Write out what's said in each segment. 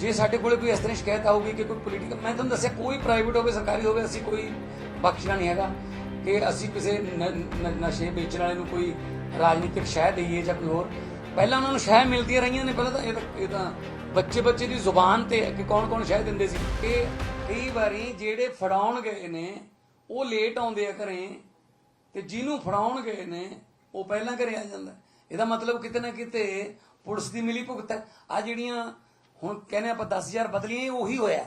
ਜੇ ਸਾਡੇ ਕੋਲੇ ਕੋਈ ਇਸ ਤਰ੍ਹਾਂ ਸ਼ਿਕਾਇਤ ਆਊਗੀ ਕਿ ਕੋਈ ਪੋਲੀਟੀਕਲ ਮੈਂ ਤੁਹਾਨੂੰ ਦੱਸਿਆ, ਕੋਈ ਪ੍ਰਾਈਵੇਟ ਹੋਵੇ, ਸਰਕਾਰੀ ਹੋਵੇ, ਅਸੀਂ ਕੋਈ ਬਖਸ਼ਣਾ ਨਹੀਂ ਹੈਗਾ ਕਿ ਅਸੀਂ ਕਿਸੇ ਨਸ਼ੇ ਵੇਚਣ ਵਾਲੇ ਨੂੰ ਕੋਈ ਰਾਜਨੀਤਿਕ ਸ਼ਹਿ ਦਈਏ ਜਾਂ ਕੋਈ ਹੋਰ। ਪਹਿਲਾਂ ਉਹਨਾਂ ਨੂੰ ਸ਼ਹਿ ਮਿਲਦੀਆਂ ਰਹੀਆਂ ਨੇ, ਪਹਿਲਾਂ ਤਾਂ ਇਹ ਤਾਂ ਬੱਚੇ ਬੱਚੇ ਦੀ ਜ਼ੁਬਾਨ ਤੇ ਹੈ ਕਿ ਕੌਣ ਕੌਣ ਸ਼ਹਿ ਦਿੰਦੇ ਸੀ। ਕਿ ਕਈ ਵਾਰੀ ਜਿਹੜੇ ਫੜਾਉਣ ਗਏ ਨੇ, ਉਹ ਲੇਟ ਆਉਂਦੇ ਆ ਘਰੇ ਤੇ ਜਿਹਨੂੰ ਫੜਾਉਣ ਗਏ ਨੇ, ਉਹ ਪਹਿਲਾਂ ਘਰੇ ਆ ਜਾਂਦਾ। ਇਹਦਾ ਮਤਲਬ ਕਿਤੇ ਨਾ ਕਿਤੇ ਪੁਲਿਸ ਦੀ ਮਿਲੀ ਭੁਗਤ ਹੈ। ਆ ਜਿਹੜੀਆਂ ਹੁਣ ਕਹਿੰਦੇ ਆਪਾਂ 10000 ਬਦਲੀਆਂ ਇਹ ਉਹੀ ਹੋਇਆ।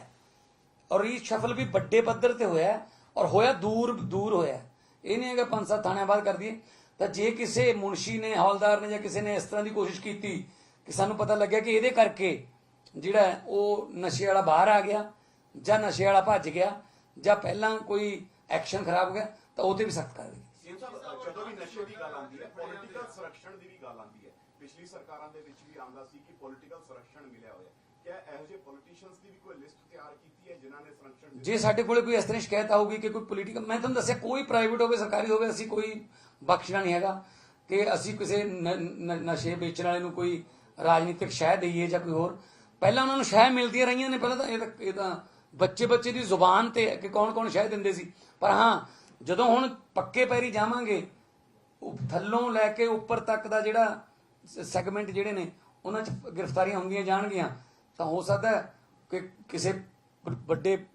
ਔਰ ਇਹ ਸ਼ਫਲ ਵੀ ਵੱਡੇ ਪੱਧਰ ਤੇ ਹੋਇਆ ਔਰ ਹੋਇਆ ਦੂਰ ਦੂਰ ਹੋਇਆ ਇਹ ਨਹੀਂ ਹੈਗਾ ਪੰਜ ਸੱਤ ਥਾਣਿਆਂ ਬਾਅਦ ਕਰ ਦਈਏ। ਤਾਂ ਜੇ ਕਿਸੇ ਮੁਨਸ਼ੀ ਨੇ ਹੌਲਦਾਰ ਨੇ ਜਾਂ ਕਿਸੇ ਨੇ ਇਸ ਤਰ੍ਹਾਂ ਦੀ ਕੋਸ਼ਿਸ਼ ਕੀਤੀ ਕਿ ਸਾਨੂੰ ਪਤਾ ਲੱਗਿਆ ਕਿ ਇਹਦੇ ਕਰਕੇ ਜਿਹੜਾ ਉਹ ਨਸ਼ੇ ਵਾਲਾ ਬਾਹਰ ਆ ਗਿਆ ਜਾਂ ਨਸ਼ੇ ਵਾਲਾ ਭੱਜ ਗਿਆ ਜਾਂ ਪਹਿਲਾਂ ਕੋਈ ਐਕਸ਼ਨ ਖਰਾਬ ਹੋ ਗਿਆ, ਤਾਂ ਉਹ ਤੇ ਵੀ ਸਖਤ ਕਰ ਵੀ ਨਸ਼ੇ ਦੀ ਗੱਲ ਆਉਂਦੀ ਹੈ ਪੋਲੀਟੀਕਲ ਸੰਰਕਸ਼ਣ ਦੀ ਵੀ ਗੱਲ ਆਉਂਦੀ ਹੈ। ਪਿਛਲੀ ਸਰਕਾਰਾਂ ਦੇ ਵਿੱਚ ਵੀ ਆਉਂਦਾ ਸੀ ਕਿ ਪੋਲੀਟੀਕਲ ਸੰਰਕਸ਼ਣ ਮਿਲਿਆ ਹੋਇਆ ਕਿਆ ਇਹੋ ਜਿਹੇ ਪੋਲੀਟੀਸ਼ੀਅਨਸ ਦੀ ਵੀ ਕੋਈ ਲਿਸਟ ਤਿਆਰ ਕੀਤੀ ਹੈ ਜਿਨ੍ਹਾਂ ਨੇ ਸੰਰਕਸ਼ਣ? ਜੇ ਸਾਡੇ ਕੋਲੇ ਕੋਈ ਇਸ ਤਰ੍ਹਾਂ ਸ਼ਿਕਾਇਤ ਆਊਗੀ ਕਿ ਕੋਈ ਪੋਲੀਟੀਕਲ ਮੈਂ ਤੁਹਾਨੂੰ ਦੱਸਿਆ ਕੋਈ ਪ੍ਰਾਈਵੇਟ ਹੋਵੇ ਸਰਕਾਰੀ ਹੋਵੇ ਅਸੀਂ ਕੋਈ ਬਖਸ਼ਣਾ ਨਹੀਂ ਹੈਗਾ ਕਿ ਅਸੀਂ ਕਿਸੇ ਨਸ਼ੇ ਵੇਚਣ ਵਾਲੇ ਨੂੰ ਕੋਈ ਰਾਜਨੀਤਿਕ ਸ਼ਹਿ ਦਈਏ ਜਾਂ ਕੋਈ ਹੋਰ। ਪਹਿਲਾਂ ਉਹਨਾਂ ਨੂੰ ਸ਼ਹਿ ਮਿਲਦੀਆਂ ਰਹੀਆਂ ਨੇ ਪਹਿਲਾਂ ਤਾਂ ਇਹ ਤਾਂ ਇਹ ਤਾਂ ਬੱਚੇ ਬੱਚੇ ਦੀ ਜ਼ੁਬਾਨ ਤੇ ਕਿ ਕੌਣ ਕੌਣ ਸ਼ਹਿ ਦਿੰਦੇ ਸੀ। ਪਰ ਹਾਂ ਜਦੋਂ ਹੁਣ ਪੱਕੇ ਪੈਰੀ ਜਾਵਾਂਗੇ ਥੱਲੋਂ ਲੈ ਕੇ ਉੱਪਰ ਤੱਕ ਦਾ ਜਿਹੜਾ ਸੈਗਮੈਂਟ ਜਿਹੜੇ ਨੇ, ਉਹਨਾਂ 'ਚ ਗ੍ਰਿਫਤਾਰੀਆਂ ਹੁੰਦੀਆਂ ਜਾਣਗੀਆਂ। ਤਾਂ ਹੋ ਸਕਦਾ ਕਿ ਕਿਸੇ ਵੱਡੇ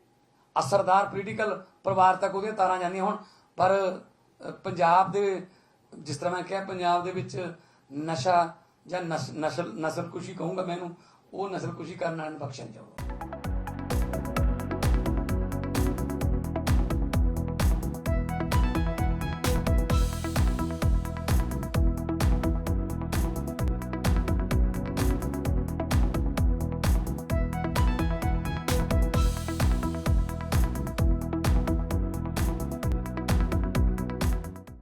ਅਸਰਦਾਰ ਪੋਲੀਟੀਕਲ ਪਰਿਵਾਰ ਤੱਕ ਉਹਦੀਆਂ ਤਾਰਾਂ ਜਾਂਦੀਆਂ ਹੋਣ। ਪਰ ਪੰਜਾਬ ਦੇ, ਜਿਸ ਤਰ੍ਹਾਂ ਮੈਂ ਕਿਹਾ, ਪੰਜਾਬ ਦੇ ਵਿੱਚ ਨਸ਼ਾ ਜਾਂ ਨਸ- ਨਸਲ, ਨਸਲਕੁਸ਼ੀ ਕਹੂੰਗਾ ਮੈਂ ਇਹਨੂੰ, ਉਹ ਨਸਲਕੁਸ਼ੀ ਕਰਨ ਨਾਲ ਨੂੰ ਬਖਸ਼ਿਆ ਨਹੀਂ ਜਾਊਗਾ